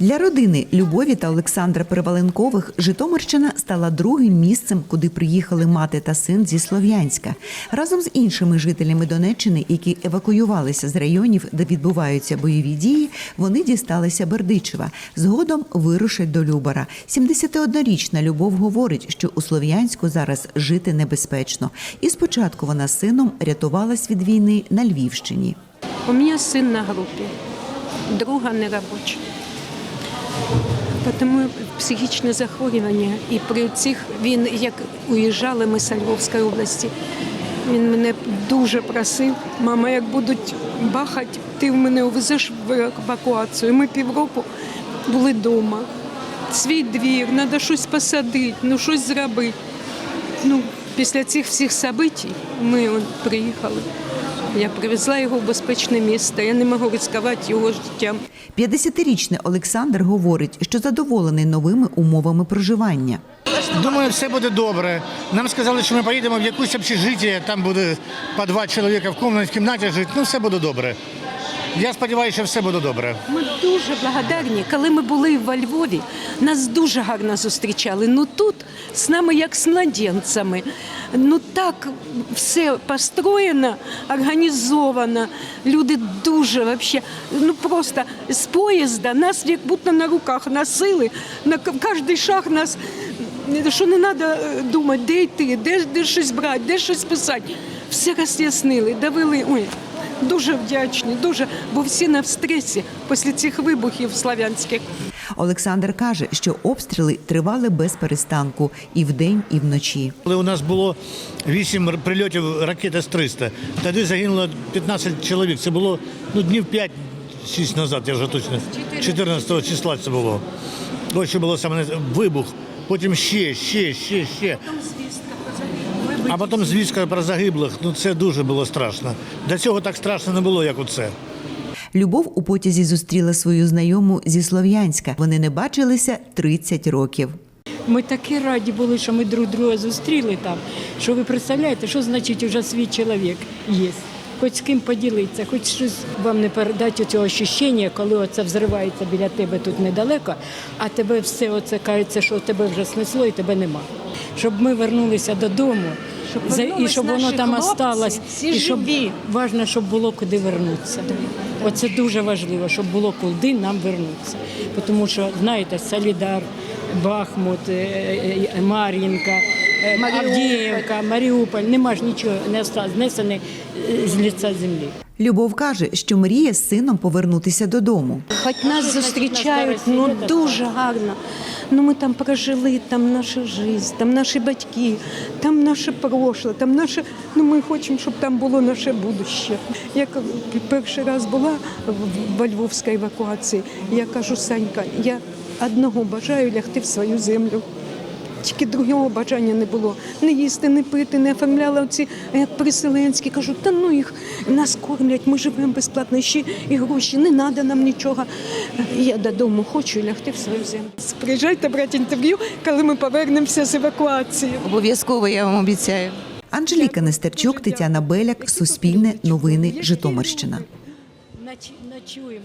Для родини Любові та Олександра Переваленкових Житомирщина стала другим місцем, куди приїхали мати та син зі Слов'янська. Разом з іншими жителями Донеччини, які евакуювалися з районів, де відбуваються бойові дії, вони дісталися Бердичева. Згодом вирушать до Любара. 71-річна Любов говорить, що у Слов'янську зараз жити небезпечно. І спочатку вона з сином рятувалась від війни на Львівщині. У меня сын на группе, друга не робоча. Тому психічне захворювання. І при цих він, як уїжджали ми з Львовської області, він мене дуже просив, мама, як будуть бахати, ти в мене увезеш в евакуацію. Ми півроку були вдома. Свій двір, треба щось посадити, ну щось зробити. Ну, після цих всіх событий ми приїхали. Я привезла його в безпечне місце. Я не можу ризикувати його життям. 50-річний Олександр говорить, що задоволений новими умовами проживання. Думаю, все буде добре. Нам сказали, що ми поїдемо в якусь общежиття, там буде по два чоловіка в кімнаті жити. Ну, все буде добре. Я сподіваюся, що все буде добре. Ми дуже благодарні. Коли ми були во Львові, нас дуже гарно зустрічали. Ну тут з нами як з младенцями. Ну так все построєно, організовано. Люди дуже вообще, ну просто з поїзда нас як будто на руках носили, на кожний шаг нас. Що не треба думати, де йти, де, де щось брати, де щось писати. Все роз'яснили, довели. Ой, Дуже вдячні, дуже, бо всі на стресі після цих вибухів славянських. Олександр каже, що обстріли тривали без перестанку і вдень, і вночі. Коли у нас було 8 прильотів ракет С-300, тоді загинуло 15 чоловік. Це було ну, днів 5-6 назад, я вже точно 14 числа це було. Ось що було саме вибух, потім ще, ще, ще, ще. А потім звістка про загиблих. Ну це дуже було страшно. До цього так страшно не було, як оце. Любов у потязі зустріла свою знайому зі Слов'янська. Вони не бачилися 30 років. Ми такі раді були, що ми друг друга зустріли там. Що ви представляєте, що значить вже свій чоловік є? Хоч з ким поділитися, хоч щось вам не передати цього ощущення, коли оце взривається біля тебе тут недалеко, а тебе все оце кажеться, що тебе вже снесло і тебе нема. Щоб ми вернулися додому. За- і щоб воно там хлопці, осталось, всі і щоб живі. важливо, щоб було куди вернутися. Оце дуже важливо, щоб було куди нам вернутися. Тому що, знаєте, Солідар, Бахмут, е, е, е, Мар'їнка, Авдіївка, Маріуполь, нема ж нічого не осталось, знесене з лиця землі. Любов каже, що мріє з сином повернутися додому. Хоч нас зустрічають ну дуже гарно. Ну ми там прожили, там наша життя, там наші батьки, там наше прошле, там наше. Ну ми хочемо, щоб там було наше будуще. Я перший раз була в- во Львовській евакуації. Я кажу, Санька, я одного бажаю лягти в свою землю. Тільки другого бажання не було. Не їсти, не пити, не оформляла оці як переселенські. Кажу, та ну їх нас кормлять, ми живемо безплатно, ще і гроші, не треба нам нічого. Я додому хочу лягти в свою землю. Приїжджайте брати інтерв'ю, коли ми повернемося з евакуації. Обов'язково я вам обіцяю. Анжеліка Нестерчук, Тетяна Беляк, Суспільне, Новини, Житомирщина. Ночуємо,